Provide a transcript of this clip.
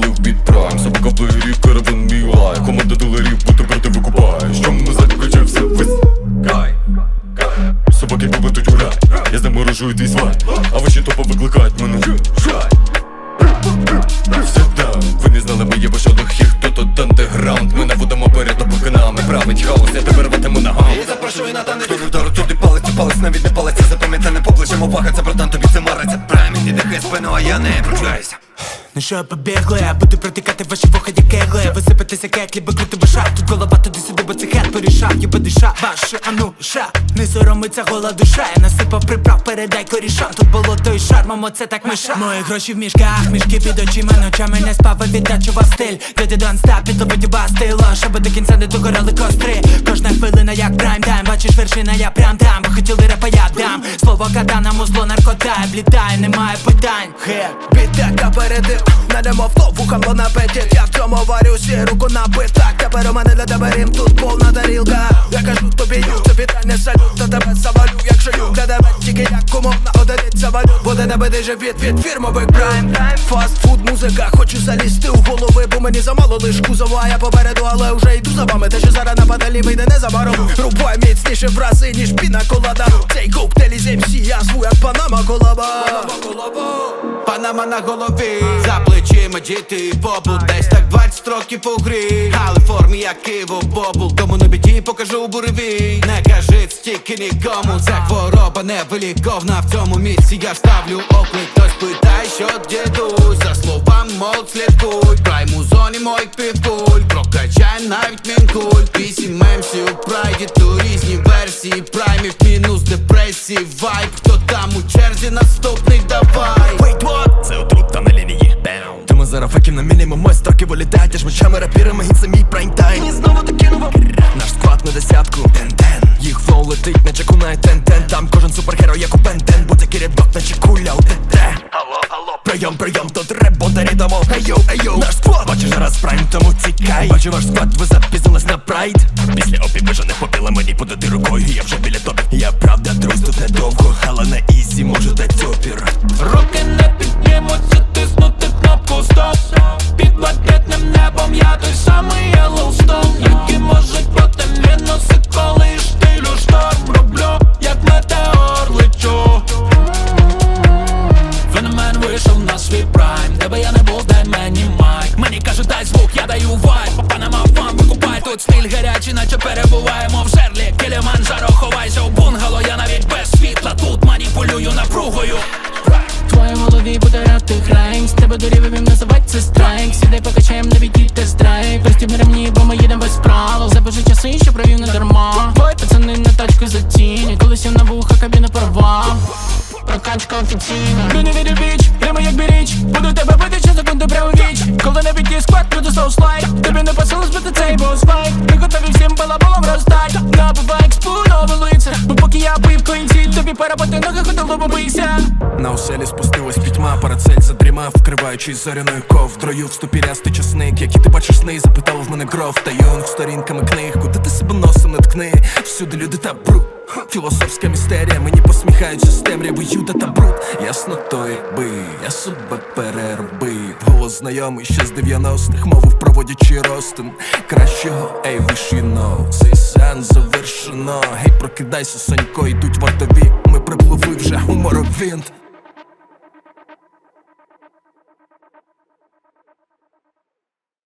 під прайм Собака плеєрів, караван мій лай Команда дилерів, бути проти викупає. Що ми заключив все вис Кай. Собаки побитуть у рай. Я з ними рожую твій свай. А ваші топи викликають мене. Шай Sit down Ви не знали моє башодох їх хто тут андеграунд. Ми наводимо перед опиканами Править хаос, я тебе рватиму ногам І запрошую на танець. Хто вдару, туди палець, палець навіть не палець. Запам'ятане поближчим увага, це братан, тобі це мариться. Праймінг, іде спину, а я не пручаюся Ну що, побігли, я буду протикати ваші як кегли. Висипатися кеклі, би крути би шаг Тут голова туди-сюди, бо це хет порішав. Єба диша, ваше, а ну, ша. Не соромиться гола душа. Я насипав приправ, передай корішам Тут було той шар, мамо, це так миша Мої гроші в мішках, мішки під очима Ночами не спав, а віддачува стиль. Люди дон стап, підлопить ба стила Щоб до кінця не догорали костри. Кожна хвилина як прайм тайм Бачиш вершина, я прям там. Бо хотіли репа, я дам. Слово катана, музло наркотай Влітай, немає питань. Хе, Бітека передив, надемо в то вухам на апетит. Я в цьому варю свій руку набив Так, тепер у мене для тебе рим, тут повна тарілка. Я кажу тобі ю, це питання салют До тебе завалю, якщо ю Для тебе тільки як умовна одиниця валют Буде набитий живіт від фірмових прайм Фастфуд, музика, хочу залізти у голови Бо мені замало лиш кузова, я попереду, але вже йду за вами. Те, що зараз на панелі вийде незабаром Рубай міцніше в рази, ніж піна колада. Цей коктейль із МС, я зву як Панама колаба Панама на голові, за плечима діти і побул Десь так 20 років у грі. Але формі як Киво бобул Тому на біді покажу у буревій. Не кажи стільки нікому Це хвороба невиліковна. В цьому місці я ставлю оклик. Хтось питає, що дідусь За словам мол слідкуй. Прайм зоні мой півкуль Прокачай навіть мінкуль Вісім мемсів у прайді Ту різні версії Праймів. Мінус депресії Вайб строки мечами рапірами І це мій прайм-тайм І знову докинув вам Наш склад на десятку. Тен-тен Їх флоу летить, наче кунає тен-тен Там кожен супергерой, як у Бентен Будь який рядок, наче куля у ТТ Алло, алло, прийом, прийом, тут реботарі дамо Ейоу, ейоу, наш склад. Бачу зараз прайм, тому тікай Бачу ваш склад, ви запізнились на прайд. Після опівбежаних попіла мені подати рукою Я вже біля топів Я правда, друзь, тут недовго. Але на ізі можу наче перебуваємо в жерлі. Кіліманджаро, ховайся у бунгало, я навіть без світла Тут маніпулюю напругою. В твоїй голові буде ряд тих рейм З тебе до рівень називать це страйк. Сідай покачаєм, не відійдь тест-драйв Пристібни ремні, бо ми їдем без правил. Запиши часи, що провів не дарма. Бой, пацани на тачку за тіні Колись на вуха кабіна порвав. Прокачка офіційна. Ти не вірю біч, прямо як біріч. Буду тебе бити, переботи ноги, ходило побийся. На оселі спустилась пітьма, парацель задрімав, вкриваючись зоряною ковдрою в ступірястий часник, який ти бачиш сни, запитав в мене кров. Та юнг сторінками книг, куди ти себе носом не ткни, всюди люди та бруд Філософська містерія, мені посміхаються з темряви юда та бруд Ясно то якби, я себе переробив. Голос знайомий ще з 90-х, мовив проводячи ростин Кращого, ей, you know Цей сеанс завершено. Гей, прокидайся, сонько, йдуть вартові. Ми припливли вже у моровінт